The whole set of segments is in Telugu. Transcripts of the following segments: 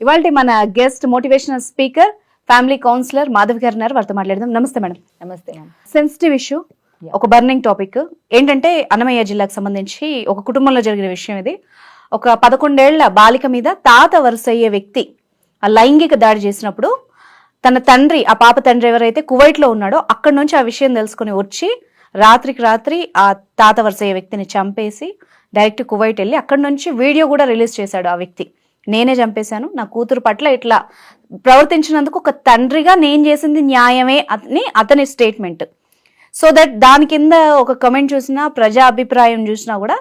ఇవాళ మన guest motivational speaker family counsellor Madhav గారు ఉన్నారు. వారితో మాట్లాడదాం. నమస్తే మేడం. నమస్తే సెన్సిటివ్ ఇష్యూ. ఒక బర్నింగ్ టాపిక్. ఏంటంటే అన్నమయ్య జిల్లాకు సంబంధించి ఒక కుటుంబంలో జరిగిన విషయం ఇది. ఒక పదకొండేళ్ళ బాలిక మీద తాత వరుస అయ్యే వ్యక్తి ఆ లైంగిక దాడి చేసినప్పుడు తన తండ్రి ఆ పాప తండ్రి ఎవరైతే కువైట్లో ఉన్నాడో అక్కడి నుంచి ఆ విషయం తెలుసుకుని వచ్చి రాత్రికి రాత్రి ఆ తాత వరుస అయ్యే వ్యక్తిని చంపేసి డైరెక్ట్ కువైట్ వెళ్ళి అక్కడి నుంచి వీడియో కూడా రిలీజ్ చేశాడు ఆ వ్యక్తి. నేనే చంపేశాను. నా కూతురు పట్ల ఇట్లా ప్రవర్తించినందుకు ఒక తండ్రిగా నేను చేసింది న్యాయమే అని అతని స్టేట్మెంట్ సో దట్ దాని కింద ఒక కమెంట్ చూసినా ప్రజా అభిప్రాయం చూసినా కూడా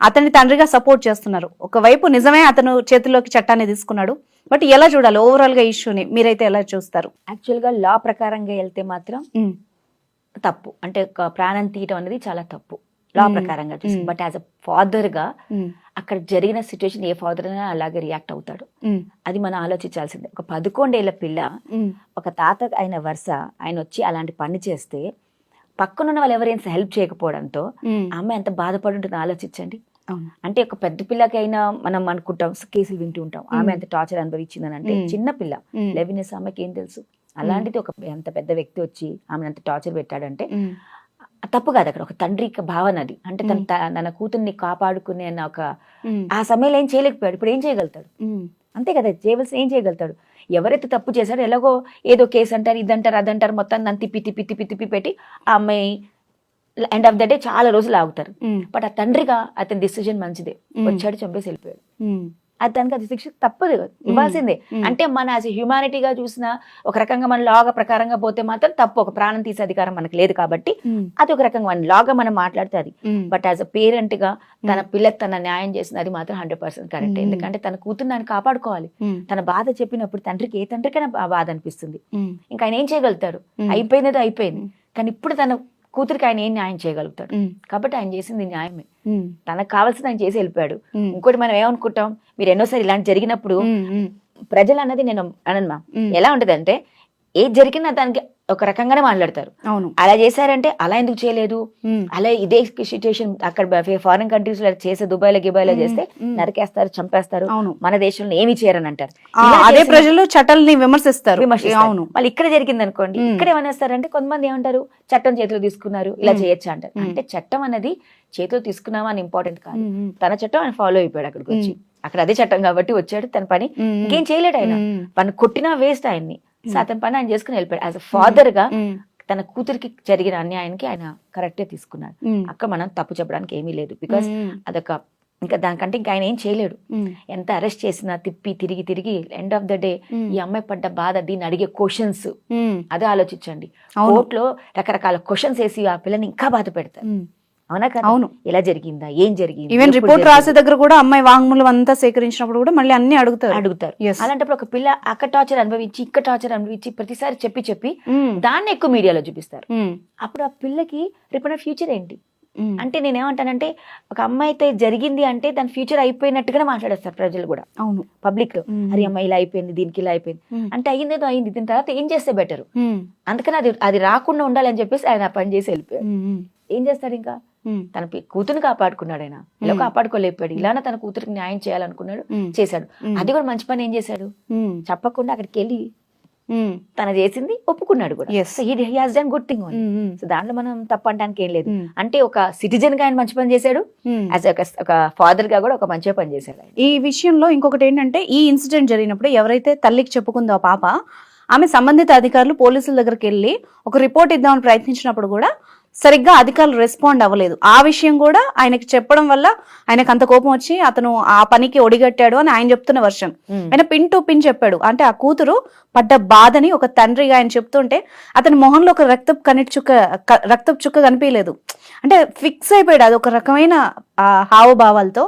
అతని తండ్రిగా సపోర్ట్ చేస్తున్నారు. ఒకవైపు నిజమే అతను చేతిలోకి చట్టాన్ని తీసుకున్నాడు బట్ ఎలా చూడాలి? ఓవరాల్గా ఇష్యూని మీరైతే ఎలా చూస్తారు? యాక్చువల్గా లా ప్రకారంగా వెళ్తే మాత్రం తప్పు. అంటే ఒక ప్రాణం తీయటం అనేది చాలా తప్పు. లా Mm. ప్రకారంగా చూసి Mm. బట్ యాజ్ అ ఫాదర్గా అక్కడ జరిగిన సిచ్యువేషన్ ఏ ఫాదర్ అయినా అలాగే రియాక్ట్ అవుతాడు. అది మనం ఆలోచించాల్సిందే. ఒక పదకొండేళ్ళ పిల్ల ఒక తాత అయిన వరుస ఆయన వచ్చి అలాంటి పని చేస్తే పక్కనున్న వాళ్ళు ఎవరైనా హెల్ప్ చేయకపోవడంతో ఆ అమ్మాయి ఎంత బాధపడి ఉంటుందో ఆలోచించండి. అంటే ఒక పెద్ద పిల్లకి అయినా మనం అనుకుంటాం కేసులు వింటూ ఉంటాం. ఆమె ఎంత టార్చర్ అనుభవించిందని అంటే. చిన్న పిల్ల. లెవెన్ ఇయర్స్ ఆమెకి ఏం తెలుసు? అలాంటిది ఒక ఎంత పెద్ద వ్యక్తి వచ్చి ఆమెను అంత టార్చర్ పెట్టాడంటే తప్పు కాదు అక్కడ ఒక తండ్రి భావన అది. అంటే తన తన కూతుర్ని కాపాడుకునే అన్న ఒక ఆ సమయంలో ఏం చేయలేకపోయాడు. ఇప్పుడు ఏం చేయగలుగుతాడు? అంతే కదా చేయవలసి ఏం చేయగలుగుతాడు? ఎవరైతే తప్పు చేశాడో ఎలాగో ఏదో కేసు అంటారు ఇదంటారు అదంటారు మొత్తం నన్ను తిప్పి తిప్పి తిప్పి తిప్పి పెట్టి ఆ అమ్మాయి ఎండ్ ఆఫ్ ద డే చాలా రోజులు ఆగుతారు. బట్ ఆ తండ్రిగా అతని డిసిజన్ మంచిదే. వచ్చాడు చంపేసి వెళ్ళిపోయాడు. దానికి అది శిక్ష తప్పదు ఇవ్వాల్సిందే. అంటే మన యాజ్ హ్యూమానిటీగా చూసిన ఒక రకంగా మన లాగా ప్రకారంగా పోతే మాత్రం తప్పు. ఒక ప్రాణం తీసే అధికారం మనకు లేదు కాబట్టి అది ఒక రకంగా మన లాగా మనం మాట్లాడితే అది. బట్ యాజ్ అ పేరెంట్గా తన పిల్లకి తన న్యాయం చేసిన అది మాత్రం హండ్రెడ్ పర్సెంట్ కరెక్ట్. ఎందుకంటే తన కూతురు దాన్ని కాపాడుకోవాలి. తన బాధ చెప్పినప్పుడు తండ్రికి ఏ తండ్రికైనా ఆ బాధ అనిపిస్తుంది. ఇంకా ఆయన ఏం చేయగలుగుతాడు అయిపోయినది అయిపోయింది. కానీ ఇప్పుడు తన కూతురికి ఆయన ఏం న్యాయం చేయగలుగుతాడు? కాబట్టి ఆయన చేసింది న్యాయమే. తనకు కావాల్సింది ఆయన చేసి వెళ్ళిపోయాడు. ఇంకోటి మనం ఏమనుకుంటాం? మీరు ఎన్నోసారి ఇలాంటి జరిగినప్పుడు ప్రజలు అన్నది నేను అనమ్మా ఎలా ఉంటది అంటే ఏది జరిగినా దానికి ఒక రకంగానే మాట్లాడతారు అవును అలా చేశారంటే అలా ఎందుకు చేయలేదు అలా ఇదే సిచ్యుయేషన్ అక్కడ ఫారిన్ కంట్రీస్లో చేసే దుబాయ్లో గిబాయ్లో. చేస్తే. నరికేస్తారు చంపేస్తారు అవును మన దేశంలో ఏమి చేయరని అంటారు అదే ప్రజలు చట్టాలని విమర్శిస్తారు. అవును మళ్ళీ ఇక్కడ జరిగింది అనుకోండి. ఇక్కడ ఏమనేస్తారంటే కొంతమంది ఏమంటారు చట్టం చేతిలో తీసుకున్నారు ఇలా. చేయొచ్చు అంటారు. అంటే చట్టం అనేది చేతిలో తీసుకున్నామా అని ఇంపార్టెంట్ కాదు. తన చట్టం ఆయన ఫాలో అయిపోయాడు అక్కడికి వచ్చి అక్కడ అదే చట్టం కాబట్టి వచ్చాడు తన పని. ఇంకేం చేయలేడు ఆయన. పని కొట్టినా వేస్ట్ ఆయన్ని సో మ్మ్. అతని పని ఆయన చేసుకుని వెళ్ళిపోయాడు యాజ్ అ ఫాదర్గా. తన కూతురికి జరిగిన అన్యాయానికి ఆయన కరెక్టే తీసుకున్నాడు మ్మ్. అక్క మనం తప్పు చెప్పడానికి ఏమీ లేదు బికాస్. అదొక ఇంకా దానికంటే ఇంకా ఆయన ఏం చేయలేడు. ఎంత అరెస్ట్ చేసినా తిప్పి తిరిగి తిరిగి ఎండ్ ఆఫ్ ద డే. ఈ అమ్మాయి పడ్డ బాధ దీన్ని అడిగే క్వశ్చన్స్. అదే ఆలోచించండి. కోర్టులో రకరకాల క్వశ్చన్స్ వేసి ఆ పిల్లని ఇంకా బాధ పెడతారు. అవునా కదా అవును. ఎలా జరిగిందా ఏం జరిగింది ఈవెన్ రిపోర్ట్? రాసే దగ్గర కూడా అమ్మాయి వాంగ్మూలం అంతా సేకరించినప్పుడు కూడా మళ్ళీ అన్ని అడుగుతారు అడుగుతారు. అలాంటప్పుడు ఒక పిల్ల అక్క టార్చర్ అనుభవించి ఇక్కడ టార్చర్ అనుభవించి ప్రతిసారి చెప్పి చెప్పి మ్మ్. దాన్ని ఎక్కువ మీడియాలో చూపిస్తారు మ్మ్. అప్పుడు ఆ పిల్లకి రేపటి ఫ్యూచర్ ఏంటి మ్మ్. అంటే నేనేమంటానంటే ఒక అమ్మాయి అయితే జరిగింది అంటే దాని ఫ్యూచర్ అయిపోయినట్టుగానే మాట్లాడేస్తారు ప్రజలు కూడా అవును పబ్లిక్లో. అరే అమ్మాయి ఇలా అయిపోయింది దీనికి ఇలా అయిపోయింది. అంటే అయ్యిందేదో అయింది దీని తర్వాత ఏం చేస్తే బెటర్. అందుకని అది అది రాకుండా ఉండాలని చెప్పేసి ఆయన పని చేసి వెళ్ళిపోయాడు మ్మ్. ఏం చేస్తాడు ఇంకా. తన కూతురుని కాపాడుకున్నాడు ఆయన ఇలా మ్మ్. కాపాడుకోలేకపోయాడు ఇలానే తన కూతురికి న్యాయం చేయాలనుకున్నాడు. చేశాడు. అది కూడా మంచి పని ఏం చేశాడు. చెప్పకుండా అక్కడికి వెళ్ళి. తన చేసింది ఒప్పుకున్నాడు కూడా has done good thing. So దాంట్లో మనం తప్పనడానికి ఏం లేదు. అంటే ఒక సిటిజన్గా ఆయన మంచి పని చేశాడు. యాజ్ ఒక ఫాదర్గా కూడా ఒక మంచి పని చేశాడు ఈ విషయంలో ఇంకొకటి ఏంటంటే ఈ ఇన్సిడెంట్ జరిగినప్పుడు ఎవరైతే తల్లికి చెప్పుకుందో ఆ పాప ఆమె సంబంధిత అధికారులు పోలీసుల దగ్గరికి వెళ్ళి ఒక రిపోర్ట్ ఇద్దామని ప్రయత్నించినప్పుడు కూడా సరిగ్గా అధికారులు రెస్పాండ్ అవ్వలేదు. ఆ విషయం కూడా ఆయనకి చెప్పడం వల్ల ఆయనకు అంత కోపం వచ్చి అతను ఆ పనికి ఒడిగట్టాడు అని ఆయన చెప్తున్న వర్షన్ ఆయన పిన్ టు పిన్ చెప్పాడు. అంటే ఆ కూతురు పడ్డ బాధని ఒక తండ్రిగా ఆయన చెప్తుంటే అతని మొహంలో ఒక రక్తపు కనిటి చుక్క రక్తపు చుక్క కనిపించలేదు. అంటే ఫిక్స్ అయిపోయాడు. అది ఒక రకమైన ఆ హావభావాలతో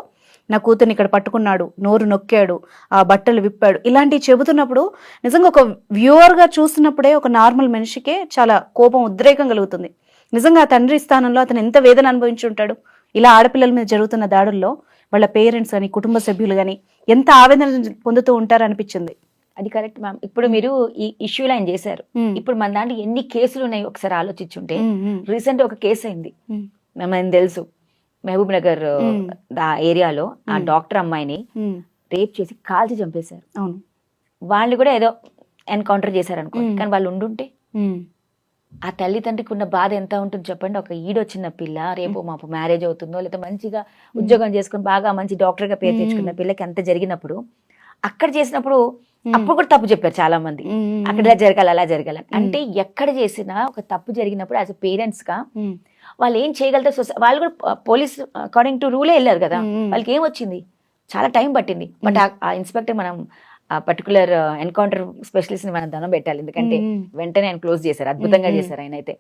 నా కూతుర్ని ఇక్కడ పట్టుకున్నాడు. నోరు నొక్కాడు. ఆ బట్టలు విప్పాడు. ఇలాంటివి చెబుతున్నప్పుడు నిజంగా ఒక వ్యూవర్గా చూస్తున్నప్పుడే ఒక నార్మల్ మనిషికే చాలా కోపం ఉద్రేకం కలుగుతుంది. నిజంగా ఆ తండ్రి స్థానంలో అతను ఎంత వేదన అనుభవించి ఉంటాడు. ఇలా ఆడపిల్లల మీద జరుగుతున్న దాడుల్లో వాళ్ళ పేరెంట్స్ అని కుటుంబ సభ్యులు కానీ ఎంత ఆవేదన పొందుతూ ఉంటారు అనిపించింది అది కరెక్ట్ మ్యామ్ ఇప్పుడు మీరు ఈ ఇష్యూలో ఆయన చేశారు. ఇప్పుడు మన దాంట్లో ఎన్ని కేసులు ఉన్నాయి ఒకసారి ఆలోచించుంటే రీసెంట్ ఒక కేసు అయింది. మ్మ్. తెలుసు. మహబూబ్ నగర్. ఆ ఏరియాలో ఆ. డాక్టర్ అమ్మాయిని రేప్ చేసి కాల్చి చంపేశారు. అవును. వాళ్ళు కూడా ఏదో ఎన్కౌంటర్ చేశారు అనుకో. కానీ వాళ్ళు ఉండుంటే? ఆ తల్లిదండ్రికి ఉన్న బాధ ఎంత ఉంటుంది చెప్పండి? ఒక ఈడొచ్చిన పిల్ల రేపు మాపు మ్యారేజ్ అవుతుందో లేదా మంచిగా ఉద్యోగం చేసుకుని బాగా మంచి డాక్టర్గా పేరు. తెచ్చుకున్న పిల్లకి ఎంత జరిగినప్పుడు అక్కడ చేసినప్పుడు. అప్పుడు కూడా తప్పు చెప్పారు చాలా మంది అక్కడ ఇలా జరగాలి అలా జరగాలి. అంటే ఎక్కడ చేసినా ఒక తప్పు జరిగినప్పుడు యాజ్ పేరెంట్స్గా వాళ్ళు ఏం చేయగలుగుతారు? సొసై- వాళ్ళు కూడా పోలీస్ అకార్డింగ్ టు రూలే వెళ్ళారు కదా. వాళ్ళకి ఏం వచ్చింది? చాలా టైం పట్టింది. బట్ ఆ ఇన్స్పెక్టర్ మనం ఆ పర్టికులర్ ఎన్కౌంటర్ స్పెషలిస్ట్ని మనం ధనం పెట్టాలి ఎందుకంటే. వెంటనే ఆయన క్లోజ్ చేశారు అద్భుతంగా. చేశారు ఆయన అయితే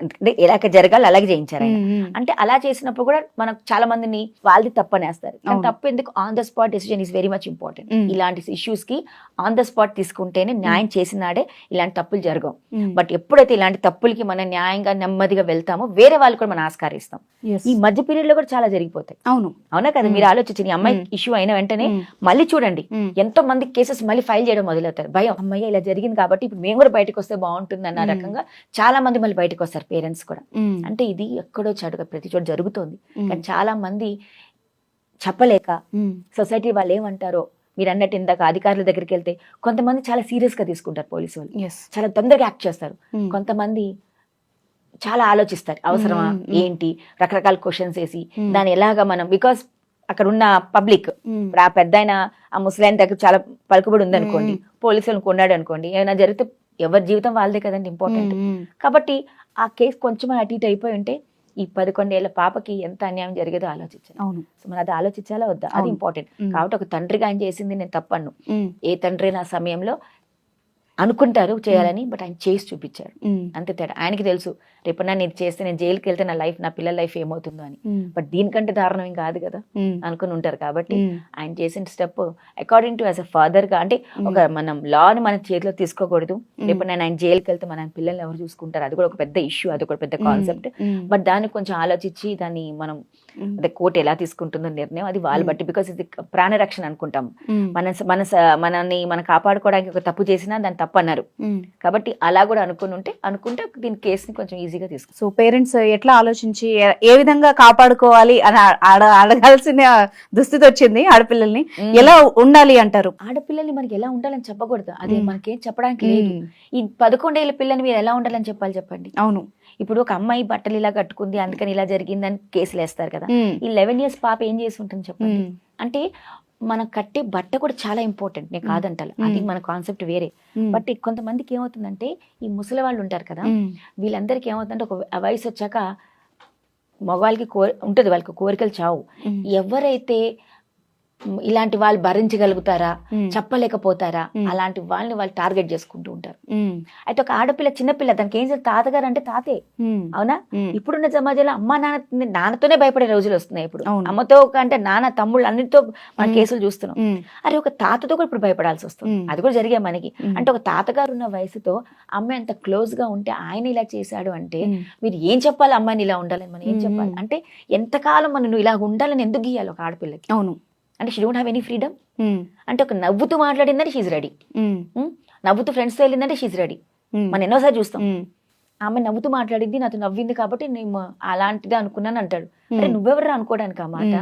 ఎందుకంటే ఎలాగ జరగాలి అలాగే చేయించారు ఆయన అంటే అలా చేసినప్పుడు కూడా మనకు చాలా మందిని వాళ్ళది తప్పనేస్తారు. తప్పు ఎందుకు on the spot decision is very much important. ఇలాంటి ఇష్యూస్కి ఆన్ ద స్పాట్ తీసుకుంటేనే న్యాయం చేసినాడే ఇలాంటి తప్పులు జరగవు బట్ ఎప్పుడైతే ఇలాంటి తప్పులకి మనం న్యాయంగా నెమ్మదిగా వెళ్తామో వేరే వాళ్ళు కూడా మనం ఆస్కారిస్తాం. ఈ మధ్య పీరియడ్లో కూడా చాలా జరిగిపోతాయి అవును అవునా కదా మీరు ఆలోచించండి ఈ అమ్మాయి మ్మ్. ఇష్యూ అయిన వెంటనే. మళ్ళీ చూడండి. ఎంతో మంది కేసెస్ మళ్ళీ ఫైల్ చేయడం మొదలవుతారు భయం అమ్మయ్య ఇలా జరిగింది కాబట్టి ఇప్పుడు మేము కూడా బయటకు వస్తే బాగుంటుంది అన్న. రకంగా చాలా మంది మళ్ళీ బయటకు వస్తారు పేరెంట్స్ కూడా అంటే ఇది ఎక్కడో చడుగా ప్రతి చోట జరుగుతోంది. కానీ చాలా మంది చెప్పలేక సొసైటీ వాళ్ళు ఏమంటారో మీరు అన్నట్టు ఇందాక అధికారుల దగ్గరికి వెళ్తే కొంతమంది చాలా సీరియస్గా తీసుకుంటారు పోలీసు వాళ్ళు. చాలా తొందరగా యాక్ట్ చేస్తారు కొంతమంది చాలా ఆలోచిస్తారు అవసరమా. ఏంటి రకరకాల క్వశ్చన్స్ వేసి. దాన్ని ఎలాగా మనం బికాస్ అక్కడ ఉన్న పబ్లిక్ ఇప్పుడు ఆ పెద్ద ఆ ముసలాయన దగ్గర చాలా పలుకుబడి ఉందనుకోండి పోలీసులను కొన్నాడు అనుకోండి ఏమైనా జరిగితే ఎవరి జీవితం వాళ్ళదే కదండి ఇంపార్టెంట్. కాబట్టి ఆ కేసు కొంచెం అటు ఇటు అయిపోయి ఉంటే ఈ పదకొండేళ్ళ పాపకి ఎంత అన్యాయం జరిగేదో ఆలోచించాలి అవును. సో మనం అది ఆలోచించాలా వద్దా? అది. ఇంపార్టెంట్. కాబట్టి ఒక తండ్రిగా ఆయన చేసింది నేను తప్పను ఏ తండ్రి నా సమయంలో అనుకుంటారు చేయాలని బట్ ఆయన చేసి చూపించాడు. ఉమ్, అంతే తేడా. ఆయనకి తెలుసు రేపు నేను ఇది చేస్తే నేను జైలుకి వెళ్తే నా లైఫ్ నా పిల్లల లైఫ్ ఏమవుతుందో అని. బట్ దీనికంటే దారుణం ఏం కాదు కదా? అనుకుని ఉంటారు కాబట్టి ఆయన చేసిన step according to as a ఫాదర్గా అంటే ఒక మనం లాని మన చేతిలో తీసుకోకూడదు. రేపు నేను ఆయన జైలుకి వెళ్తే మన పిల్లల్ని ఎవరు చూసుకుంటారు? అది కూడా ఒక పెద్ద ఇష్యూ అది కూడా పెద్ద కాన్సెప్ట్ బట్ దాన్ని కొంచెం ఆలోచించి దాన్ని మనం అదే కోర్టు ఎలా తీసుకుంటుందో నిర్ణయం అది వాళ్ళు బట్టి బికాస్ ఇది ప్రాణరక్షణ అనుకుంటాం. మన మన మనల్ని మనం కాపాడుకోవడానికి ఒక తప్పు చేసినా దాన్ని తప్పు అన్నారు. కాబట్టి అలా కూడా అనుకుని ఉంటే అనుకుంటే దీని కేసుని కొంచెం ఈజీగా తీసుకు. సో పేరెంట్స్ ఎట్లా ఆలోచించి ఏ- విధంగా కాపాడుకోవాలి అని అడగాల్సిన దుస్థితి వచ్చింది ఆడపిల్లల్ని. ఎలా ఉండాలి అంటారు? ఆడపిల్లల్ని మనకి ఎలా ఉండాలని చెప్పకూడదు. అది. మనకేం చెప్పడానికి లేదు. ఈ పదకొండేళ్ళ పిల్లని మీరు ఎలా ఉండాలని చెప్పాలి చెప్పండి? అవును. ఇప్పుడు ఒక అమ్మాయి బట్టలు ఇలా కట్టుకుంది అందుకని ఇలా జరిగిందని కేసులు వేస్తారు కదా. ఈ లెవెన్ ఇయర్స్ పాప ఏం చేసి ఉంటుంది చెప్పండి అంటే మనం కట్టే బట్ట కూడా చాలా ఇంపార్టెంట్ నేను కాదంటాను. అది మన కాన్సెప్ట్ వేరే. బట్ కొంతమందికి ఏమవుతుందంటే ఈ ముసలి వాళ్ళు ఉంటారు కదా వీళ్ళందరికీ ఏమవుతుందంటే ఒక వయసు వచ్చాక మగవాళ్ళకి కోరి ఉంటుంది వాళ్ళకి కోరికలు చావు. ఎవరైతే ఇలాంటి వాళ్ళు భరించగలుగుతారా? చెప్పలేకపోతారా. అలాంటి వాళ్ళని వాళ్ళు టార్గెట్ చేసుకుంటూ ఉంటారు. అయితే ఒక ఆడపిల్ల చిన్నపిల్ల దానికి ఏం చేస్తారు తాతగారు అంటే తాతే అవునా? ఇప్పుడున్న సమాజంలో అమ్మ నాన్న నాన్నతోనే భయపడే రోజులు వస్తున్నాయి ఇప్పుడు. అమ్మతో అంటే నాన్న తమ్ముళ్ళు అన్నిటితో మన. కేసులు చూస్తున్నాం. అరే ఒక తాతతో కూడా ఇప్పుడు భయపడాల్సి వస్తుంది. అది కూడా జరిగే మనకి. అంటే ఒక తాతగారు ఉన్న వయసుతో అమ్మాయి అంత క్లోజ్గా ఉంటే ఆయన ఇలా చేశాడు అంటే మీరు ఏం చెప్పాలి? అమ్మాయిని ఇలా ఉండాలని మనం ఏం. చెప్పాలి? అంటే ఎంతకాలం మనం నువ్వు ఇలా ఉండాలని ఎందుకు గీయాలి ఒక ఆడపిల్లకి? అవును. అంటే she don't have any freedom అంటే ఒక నవ్వుతూ మాట్లాడిందంటే షీజ్ రెడీ ఉమ్, నవ్వుతూ ఫ్రెండ్స్తో వెళ్ళిందంటే షీజ్ రెడీ ఉమ్, మనం ఎన్నోసారి చూస్తాం. ఆమె నవ్వుతూ మాట్లాడింది నాతో నవ్వింది కాబట్టి నేను అలాంటిదే అనుకున్నాను అంటాడు. అరే నువ్వెవరు అనుకోవడానికి ఆ మాట.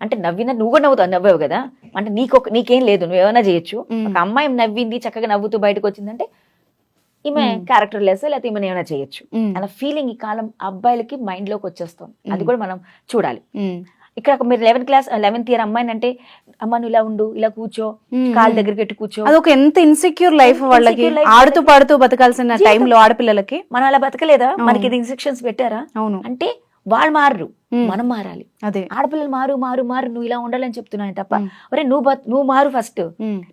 అంటే నవ్విన నువ్వు కూడా నవ్వుతావు నవ్వావు కదా? అంటే నీకు నీకేం లేదు నువ్వేమైనా చేయొచ్చు. మ్. ఒక అమ్మాయి నవ్వింది చక్కగా నవ్వుతూ బయటకు వచ్చిందంటే ఈమె. క్యారెక్టర్ లెస్ లేకపోతే ఈమె ఏమైనా చేయొచ్చు. అన్న ఫీలింగ్ ఈ కాలం అబ్బాయిలకి మైండ్లోకి వచ్చేస్తాం. అది కూడా మనం చూడాలి. ఇక్కడ ఒక మీరు లెవెన్త్ క్లాస్ లెవెన్త్ ఇయర్ అమ్మాయిని అంటే అమ్మ నువ్వు ఇలా ఉండు ఇలా కూర్చో. కాలు దగ్గరికి పెట్టి కూర్చో. అదొక ఎంత ఇన్సెక్యూర్ లైఫ్ వాళ్ళకి ఆడుతూ. పాడుతూ బతకాల్సిన. టైంలో ఆడపిల్లలకి. మనం అలా బతకలేదా. మనకి ఇది ఇన్స్ట్రక్షన్స్ పెట్టారా? అవును. అంటే వాళ్ళు మారరు. మ్. మనం మారాలి. అదే. ఆడపిల్లలు మారు మారు మారు నువ్వు ఇలా ఉండాలని చెప్తున్నాను తప్ప. ఒరే నువ్వు నువ్వు మారు ఫస్ట్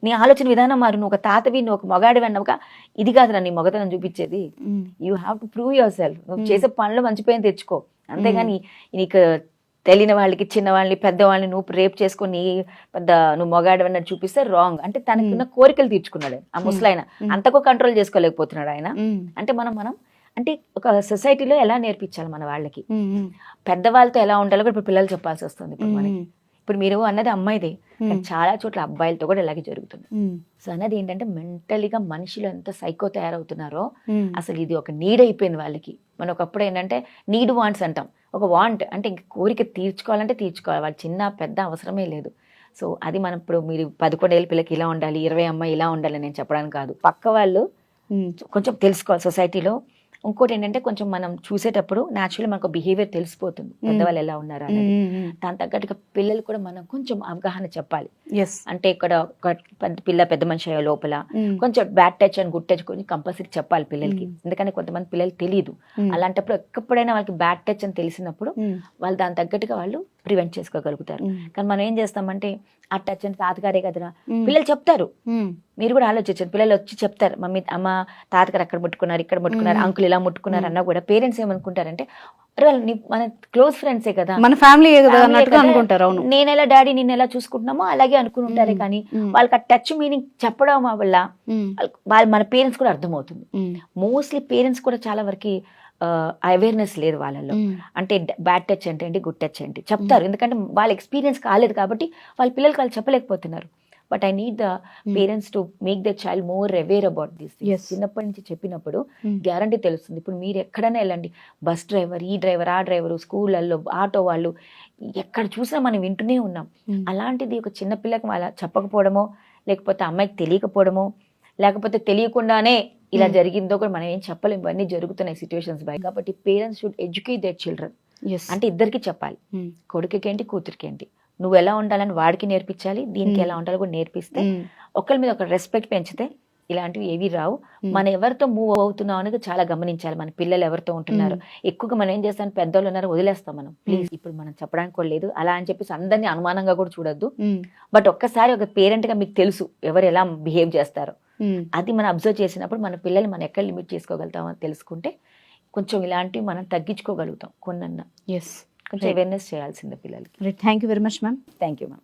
నీ ఆలోచన విధానం మారు. నువ్వు ఒక తాతవి నువ్వు ఒక మొగాడివి అన్నవుగా ఇది కాదు నీ మొగతనం చూపించేది. You have to prove yourself నువ్వు. చేసే పనులు మంచి తెచ్చుకో. అంతేగాని నీకు తెలియని వాళ్ళకి చిన్న వాళ్ళని పెద్దవాళ్ళని నువ్వు రేప్ చేసుకొని పెద్ద నువ్వు మొగాడు అన్నట్టు చూపిస్తే రాంగ్ అంటే తనకున్న కోరికలు తీర్చుకున్నాడు. ఆ ముసలాయన. అంతకు కంట్రోల్ చేసుకోలేకపోతున్నాడు ఆయన. అంటే మనం మనం అంటే ఒక సొసైటీలో ఎలా నేర్పించాలి మన వాళ్ళకి? పెద్దవాళ్ళతో ఎలా ఉండాలో కూడా ఇప్పుడు పిల్లలు చెప్పాల్సి వస్తుంది ఇప్పుడు మనకి. ఇప్పుడు మీరు అన్నది అమ్మాయిదే. చాలా చోట్ల అబ్బాయిలతో కూడా ఇలాగే జరుగుతుంది. సో అన్నది ఏంటంటే మెంటలీగా మనుషులు ఎంత సైకో తయారవుతున్నారో అసలు ఇది ఒక నీడ్ అయిపోయింది వాళ్ళకి. మనం ఒకప్పుడు ఏంటంటే నీడ్ వాంట్స్ అంటాం. ఒక వాంట్ అంటే ఇంక కోరిక తీర్చుకోవాలంటే తీర్చుకోవాలి. వాళ్ళు చిన్న పెద్ద అవసరమే లేదు. సో అది మనం ఇప్పుడు మీరు పదకొండేళ్ళ పిల్లకి ఇలా ఉండాలి ఇరవై అమ్మాయి ఇలా ఉండాలి నేను చెప్పడానికి కాదు. పక్క వాళ్ళు కొంచెం తెలుసుకోవాలి. సొసైటీలో ఇంకోటి ఏంటంటే కొంచెం మనం చూసేటప్పుడు న్యాచురల్ మనకు బిహేవియర్ తెలిసిపోతుంది. పెద్దవాళ్ళు ఎలా ఉన్నారు దాని తగ్గట్టుగా పిల్లలు కూడా మనం కొంచెం అవగాహన చెప్పాలి. అంటే ఇక్కడ ఒక పెద్ద పిల్ల పెద్ద మనిషి అయ్యే లోపల ఉమ్, కొంచెం bad touch and good touch కొంచెం కంపల్సరీ చెప్పాలి పిల్లలకి. Mm. ఎందుకంటే కొంతమంది పిల్లలు తెలియదు ఉమ్, అలాంటప్పుడు ఎప్పుడైనా వాళ్ళకి బ్యాడ్ టచ్ అని తెలిసినప్పుడు వాళ్ళు దాని తగ్గట్టుగా వాళ్ళు ప్రివెంట్ చేసుకోగలుగుతారు. కానీ మనం ఏం చేస్తామంటే ఆ టచ్ అంటే తాతగారే కదరా. పిల్లలు చెప్తారు. మీరు కూడా ఆలోచించండి. పిల్లలు వచ్చి చెప్తారు మమ్మీ అమ్మ తాతగారు అక్కడ ముట్టుకున్నారు ఇక్కడ ముట్టుకున్నారు. అంకుల్ ఇలా ముట్టుకున్నారు. అన్నా కూడా పేరెంట్స్ ఏమనుకుంటారంటే అరే మన క్లోజ్ ఫ్రెండ్సే కదా. మన ఫ్యామిలీ కదా అన్నట్టుగా అనుకుంటారు అవును. నేను ఎలా డాడీ నేను ఎలా చూసుకుంటున్నామో అలాగే అనుకుని ఉంటారే. కానీ వాళ్ళకి ఆ టచ్ మీనింగ్ చెప్పడం వల్ల వాళ్ళ మన పేరెంట్స్ కూడా అర్థమవుతుంది. మోస్ట్లీ పేరెంట్స్ కూడా చాలా వరకు అవేర్నెస్ లేదు వాళ్ళలో. అంటే బ్యాడ్ టచ్ అంటే ఏంటి గుడ్ టచ్ ఏంటి చెప్తారు. ఎందుకంటే వాళ్ళ ఎక్స్పీరియన్స్ కాలేదు కాబట్టి వాళ్ళ పిల్లలకి వాళ్ళు చెప్పలేకపోతున్నారు. But I need the parents to make the child more aware about this. చిన్నప్పటి నుంచి చెప్పినప్పుడు గ్యారంటీ తెలుస్తుంది. ఇప్పుడు మీరు ఎక్కడైనా వెళ్ళండి. బస్ డ్రైవర్ ఈ డ్రైవర్ ఆ డ్రైవరు స్కూళ్ళల్లో ఆటో వాళ్ళు ఎక్కడ చూసినా మనం వింటూనే ఉన్నాం. ఉమ్, అలాంటిది ఒక చిన్న పిల్లకి అలా చెప్పకపోవడమో లేకపోతే అమ్మాయికి తెలియకపోవడమో లేకపోతే తెలియకుండానే ఇలా Hmm. జరిగిందో కూడా మనం ఏం చెప్పలేం. ఇవన్నీ జరుగుతున్నాయి సిచ్యువేషన్స్ బై. కాబట్టి parents should educate their children. అంటే ఇద్దరికి చెప్పాలి. కొడుకుకేంటి కూతురికేంటి? నువ్వు ఎలా ఉండాలని వాడికి నేర్పించాలి దీనికి. ఎలా ఉండాలో కూడా నేర్పిస్తే ఒకరి మీద ఒక రెస్పెక్ట్ పెంచితే ఇలాంటివి ఏవి రావు. మనం ఎవరితో మూవ్ అవుతున్నాం అనేది చాలా గమనించాలి మన పిల్లలు ఎవరితో ఉంటున్నారు. ఎక్కువగా మనం ఏం చేస్తాం పెద్దోళ్ళు ఉన్నారు వదిలేస్తాం మనం. ప్లీజ్ ఇప్పుడు మనం చెప్పడానికి కూడా లేదు. అలా అని చెప్పేసి అందరినీ అనుమానంగా కూడా చూడొద్దు. బట్ ఒక్కసారి ఒక పేరెంట్గా మీకు తెలుసు ఎవరు ఎలా బిహేవ్ చేస్తారో. అది మనం అబ్జర్వ్ చేసినప్పుడు మన పిల్లల్ని మనం ఎక్కడ లిమిట్ చేసుకోగలుగుతామో తెలుసుకుంటే కొంచెం ఇలాంటివి మనం తగ్గించుకోగలుగుతాం. కొన్నన్నా. ఎస్ కొంచెం అవేర్నెస్ చేయాల్సిందే పిల్లలకి. Thank you very much ma'am thank you ma'am